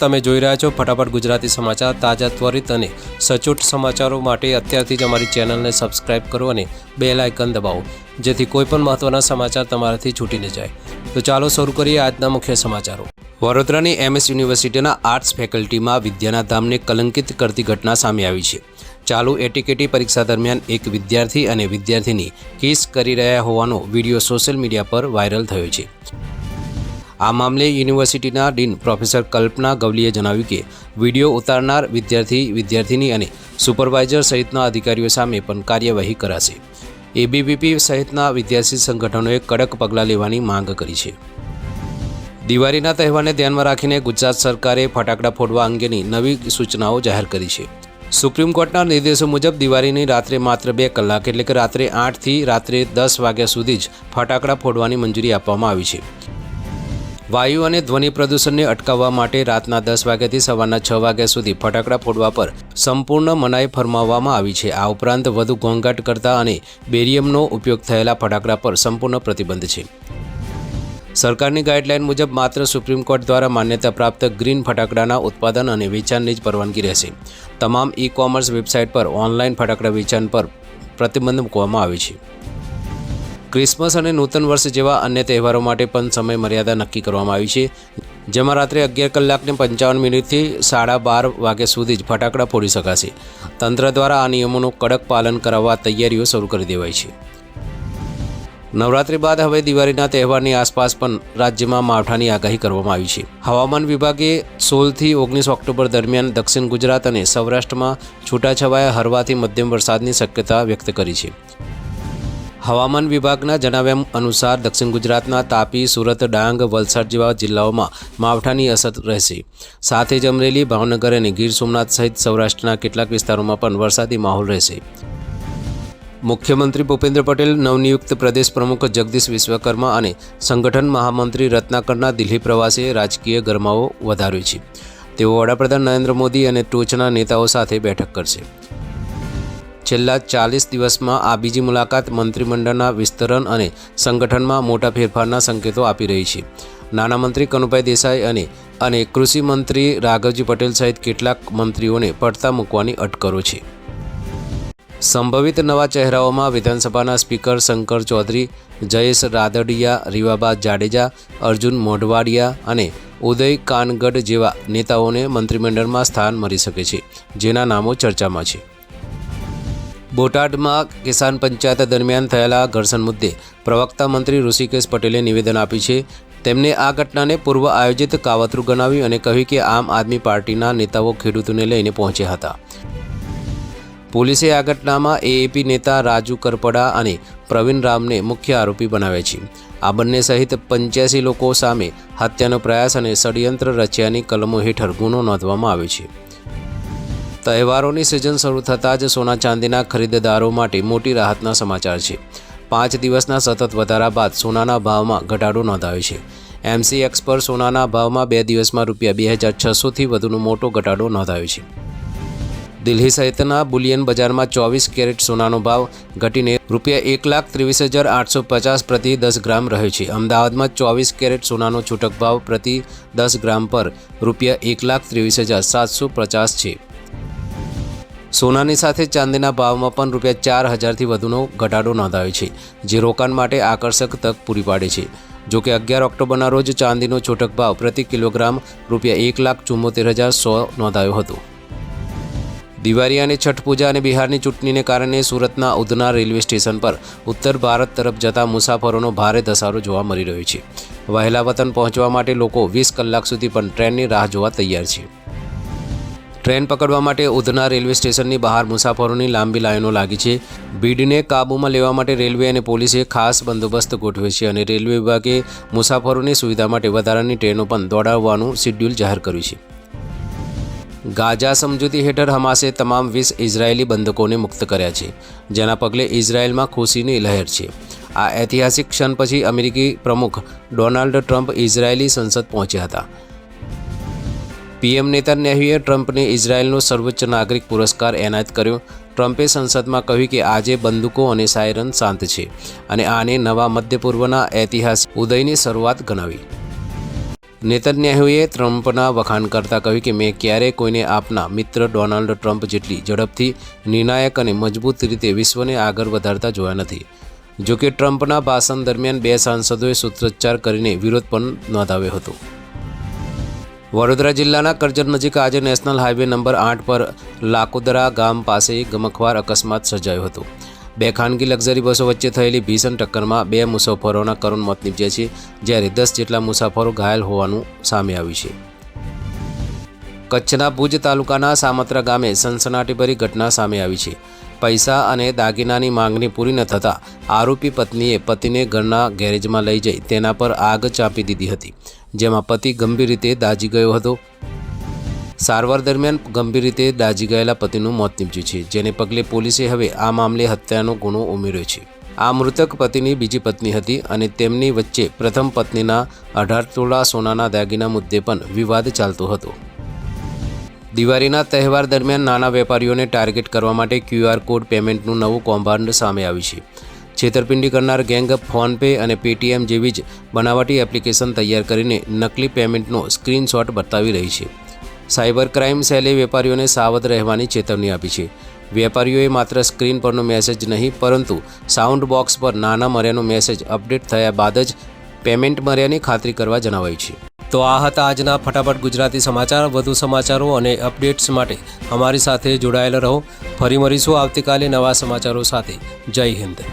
તમે જોઈ રહ્યા છો ફટાફટ ગુજરાતી સમાચાર તાજા ત્વરિત અને સચોટ સમાચારો માટે અત્યારથી જ અમારી ચેનલને સબસ્ક્રાઇબ કરો અને બે લાયકન દબાવો, જેથી કોઈપણ મહત્ત્વના સમાચાર તમારાથી છૂટી ન જાય. તો ચાલો શરૂ કરીએ આજના મુખ્ય સમાચારો. વડોદરાની એમએસ યુનિવર્સિટીના આર્ટ્સ ફેકલ્ટીમાં વિદ્યાના ધામને કલંકિત કરતી ઘટના સામે આવી છે. ચાલુ એટીકેટી પરીક્ષા દરમિયાન એક વિદ્યાર્થી અને વિદ્યાર્થીની કિસ કરી રહ્યા હોવાનો વીડિયો સોશિયલ મીડિયા પર વાયરલ થયો છે. આ મામલે યુનિવર્સિટીના ડીન પ્રોફેસર કલ્પના ગવલીએ જણાવ્યું કે વીડિયો ઉતારનાર વિદ્યાર્થી, વિદ્યાર્થીની અને સુપરવાઇઝર સહિતના અધિકારીઓ સામે પણ કાર્યવાહી કરાશે. એબીવીપી સહિતના વિદ્યાર્થી સંગઠનોએ કડક પગલાં લેવાની માંગ કરી છે. દિવાળીના તહેવારને ધ્યાનમાં રાખીને ગુજરાત સરકારે ફટાકડા ફોડવા અંગેની નવી સૂચનાઓ જાહેર કરી છે. સુપ્રીમ કોર્ટના નિર્દેશો મુજબ દિવાળીની રાત્રે માત્ર બે કલાક એટલે કે રાત્રે આઠથી રાત્રે દસ વાગ્યા સુધી જ ફટાકડા ફોડવાની મંજૂરી આપવામાં આવી છે. વાયુ અને ધ્વનિ પ્રદૂષણને અટકાવવા માટે રાતના દસ વાગ્યાથી સવારના છ વાગ્યા સુધી ફટાકડા ફોડવા પર સંપૂર્ણ મનાઈ ફરમાવવામાં આવી છે. આ ઉપરાંત વધુ ઘોંઘાટ કરતા અને બેરિયમનો ઉપયોગ થયેલા ફટાકડા પર સંપૂર્ણ પ્રતિબંધ છે. સરકારની ગાઈડલાઇન મુજબ માત્ર સુપ્રીમ કોર્ટ દ્વારા માન્યતા પ્રાપ્ત ગ્રીન ફટાકડાના ઉત્પાદન અને વેચાણની જ પરવાનગી રહેશે. તમામ ઈ કોમર્સ વેબસાઇટ પર ઓનલાઈન ફટાકડા વેચાણ પર પ્રતિબંધ મૂકવામાં આવે છે. ક્રિસમસ અને નૂતન વર્ષ જેવા અન્ય તહેવારો માટે પણ સમય મર્યાદા નક્કી કરવામાં આવી છે, જેમાં રાત્રે અગિયાર કલાકને પંચાવન મિનિટથી સાડા બાર વાગ્યા સુધી જ ફટાકડા ફોડી શકાશે. તંત્ર દ્વારા આ નિયમોનું કડક પાલન કરાવવા તૈયારીઓ શરૂ કરી દેવાઈ છે. નવરાત્રી બાદ હવે દિવાળીના તહેવારની આસપાસ પણ રાજ્યમાં માવઠાની આગાહી કરવામાં આવી છે. હવામાન વિભાગે સોળથી ઓગણીસ ઓક્ટોબર દરમિયાન દક્ષિણ ગુજરાત અને સૌરાષ્ટ્રમાં છૂટાછવાયા હળવાથી મધ્યમ વરસાદની શક્યતા વ્યક્ત કરી છે. હવામાન વિભાગના જણાવ્યા અનુસાર દક્ષિણ ગુજરાતના તાપી, સુરત, ડાંગ, વલસાડ જેવા જિલ્લાઓમાં માવઠાની અસર રહેશે. સાથે જ અમરેલી, ભાવનગર અને ગીર સોમનાથ સહિત સૌરાષ્ટ્રના કેટલાક વિસ્તારોમાં પણ વરસાદી માહોલ રહેશે. મુખ્યમંત્રી ભૂપેન્દ્ર પટેલ, નવનિયુક્ત પ્રદેશ પ્રમુખ જગદીશ વિશ્વકર્મા અને સંગઠન મહામંત્રી રત્નાકરના દિલ્હી પ્રવાસે રાજકીય ગરમાવો વધાર્યો છે. તેઓ વડાપ્રધાન નરેન્દ્ર મોદી અને ટોચના નેતાઓ સાથે બેઠક કરશે. છેલ્લા ચાલીસ દિવસમાં આ બીજી મુલાકાત મંત્રીમંડળના વિસ્તરણ અને સંગઠનમાં મોટા ફેરફારના સંકેતો આપી રહી છે. નાણાં મંત્રી કનુભાઈ દેસાઈ અને અને કૃષિ મંત્રી રાઘવજી પટેલ સહિત કેટલાક મંત્રીઓને પડતા મૂકવાની અટકરો છે. સંભવિત નવા ચહેરાઓમાં વિધાનસભાના સ્પીકર શંકર ચૌધરી, જયેશ રાદડિયા, રીવાબા જાડેજા, અર્જુન મોઢવાડિયા અને ઉદય કાનગઢ જેવા નેતાઓને મંત્રીમંડળમાં સ્થાન મળી શકે છે, જેના નામો ચર્ચામાં છે. બોટાદમાં કિસાન પંચાયત દરમિયાન થયેલા ઘર્ષણ મુદ્દે પ્રવક્તા મંત્રી ઋષિકેશ પટેલે નિવેદન આપ્યું છે. તેમણે આ ઘટનાને પૂર્વ આયોજિત કાવતરું ગણાવ્યું અને કહ્યું કે આમ આદમી પાર્ટીના નેતાઓ ખેડૂતોને લઈને પહોંચ્યા હતા. પોલીસે આ ઘટનામાં એએપી નેતા રાજુ કરપડા અને પ્રવીણ રામને મુખ્ય આરોપી બનાવ્યા છે. આ બંને સહિત પંચ્યાસી લોકો સામે હત્યાનો પ્રયાસ અને ષડયંત્ર રચ્યાની કલમો હેઠળ ગુનો નોંધવામાં આવ્યો છે. તહેવારોની સિઝન શરૂ થતાં જ સોના ચાંદીના ખરીદદારો માટે મોટી રાહતના સમાચાર છે. પાંચ દિવસના સતત વધારા બાદ સોનાના ભાવમાં ઘટાડો નોંધાયો છે. એમસીએક્સ પર સોનાના ભાવમાં બે દિવસમાં રૂપિયા બે હજાર છસોથી વધુનો મોટો ઘટાડો નોંધાયો છે. દિલ્હી સહિતના બુલિયન બજારમાં ચોવીસ કેરેટ સોનાનો ભાવ ઘટીને રૂપિયા એક લાખ ત્રેવીસ હજાર આઠસો પચાસ પ્રતિ દસ ગ્રામ રહ્યો છે. અમદાવાદમાં ચોવીસ કેરેટ સોનાનો છૂટક ભાવ પ્રતિ દસ ગ્રામ પર રૂપિયા એક લાખ ત્રેવીસ હજાર સાતસો પચાસ છે. સોનાની સાથે ચાંદીના ભાવમાં પણ રૂપિયા ચાર હજારથી વધુનો ઘટાડો નોંધાયો છે, જે રોકાણ માટે આકર્ષક તક પૂરી પાડે છે. જો કે અગિયાર ઓક્ટોબરના રોજ ચાંદીનો છૂટક ભાવ પ્રતિ કિલોગ્રામ રૂપિયા એક લાખ ચુમ્મોતેર હજાર સો નોંધાયો હતો. દિવાળી અને છઠ પૂજા અને બિહારની ચૂંટણીને કારણે સુરતના ઉધના રેલવે સ્ટેશન પર ઉત્તર ભારત તરફ જતા મુસાફરોનો ભારે ધસારો જોવા મળી રહ્યો છે. વહેલા વતન પહોંચવા માટે લોકો વીસ કલાક સુધી પણ ટ્રેનની રાહ જોવા તૈયાર છે. ટ્રેન પકડવા માટે ઉધના રેલવે સ્ટેશનની બહાર મુસાફરોની લાંબી લાઈનો લાગી છે. ભીડને કાબૂમાં લેવા માટે રેલવે અને પોલીસે ખાસ બંદોબસ્ત ગોઠવ્યો છે અને રેલવે વિભાગે મુસાફરોની સુવિધા માટે વધારાની ટ્રેનો પણ દોડાવવાનું શિડ્યુલ જાહેર કર્યું છે. ગાઝા સમજૂતી હેઠળ હમાસે તમામ વીસ ઇઝરાયેલી બંધકોને મુક્ત કર્યા છે, જેના પગલે ઇઝરાયેલમાં ખુશીની લહેર છે. આ ઐતિહાસિક ક્ષણ પછી અમેરિકી પ્રમુખ ડોનાલ્ડ ટ્રમ્પ ઇઝરાયેલી સંસદ પહોંચ્યા હતા. પીએમ નેતાન્યાહુએ ટ્રમ્પને ઇઝરાયેલનો સર્વોચ્ચ નાગરિક પુરસ્કાર એનાયત કર્યો. ટ્રમ્પે સંસદમાં કહ્યું કે આજે બંદૂકો અને સાયરન શાંત છે અને આને નવા મધ્ય પૂર્વના ઐતિહાસિક ઉદયની શરૂઆત ગણાવી. નેતન્યાહુએ ટ્રમ્પના વખાણ કરતાં કહ્યું કે મેં ક્યારેય કોઈને આપના મિત્ર ડોનાલ્ડ ટ્રમ્પ જેટલી ઝડપથી, નિર્ણાયક અને મજબૂત રીતે વિશ્વને આગળ વધારતા જોયા નથી. જોકે ટ્રમ્પના ભાષણ દરમિયાન બે સાંસદોએ સૂત્રોચ્ચાર કરીને વિરોધ પણ નોંધાવ્યો હતો. વડોદરા જિલ્લાના કરજણ નજીક આજે નેશનલ હાઈવે નંબર આઠ પર લાકોદરા ગામ પાસે ગમખવાર અકસ્માત સર્જાયો હતો. બે ખાનગી લક્ઝરી બસો વચ્ચે થયેલી ભીષણ ટક્કરમાં બે મુસાફરોના કરુણ મોત નીપજ્યા છે, જ્યારે દસ જેટલા મુસાફરો ઘાયલ હોવાનું સામે આવ્યું છે. કચ્છના ભુજ તાલુકાના સામત્રા ગામે સનસનાટીભરી ઘટના સામે આવી છે. પૈસા અને દાગીનાની માંગણી પૂરી ન થતાં આરોપી પત્નીએ પતિને ઘરના ગેરેજમાં લઈ જઈ તેના પર આગ ચાંપી દીધી હતી. જેમાં પતિ ગંભીર રીતે દાઝી ગયો હતો. સારવાર દરમિયાન ગંભીર રીતે દાઝી ગયેલા પતિનું મોત નીપજ્યું છે, જેને પગલે પોલીસે હવે આ મામલે હત્યાનો ગુનો ઉમેર્યો છે. આ મૃતક પતિની બીજી પત્ની હતી અને તેમની વચ્ચે પ્રથમ પત્નીના અઢાર તોલા સોનાના દાગીના મુદ્દે પણ વિવાદ ચાલતો હતો. દિવાળીના તહેવાર દરમિયાન નાના વેપારીઓને ટાર્ગેટ કરવા માટે ક્યુઆર કોડ પેમેન્ટનું નવું કૌભાંડ સામે આવ્યું છે. છેતરપિંડી કરનાર ગેંગ ફોનપે અને પેટીએમ જેવી જ બનાવટી એપ્લિકેશન તૈયાર કરીને નકલી પેમેન્ટનો સ્ક્રીનશોટ બતાવી રહી છે. સાયબર ક્રાઇમ સેલે વેપારીઓને સાવધ રહેવાની ચેતવણી આપી છે. વેપારીઓએ માત્ર સ્ક્રીન પરનો મેસેજ નહીં, પરંતુ સાઉન્ડ બોક્સ પર નાના મર્યાનો મેસેજ અપડેટ થયા બાદ જ પેમેન્ટ મર્યાની ખાતરી કરવા જણાવાયું છે. તો આ હતા આજના ફટાફટ ગુજરાતી સમાચાર. વધુ સમાચારો અને અપડેટ્સ માટે અમારી સાથે જોડાયેલા રહો. ફરી મળીશું આવતીકાલે નવા સમાચારો સાથે. જય હિન્દ.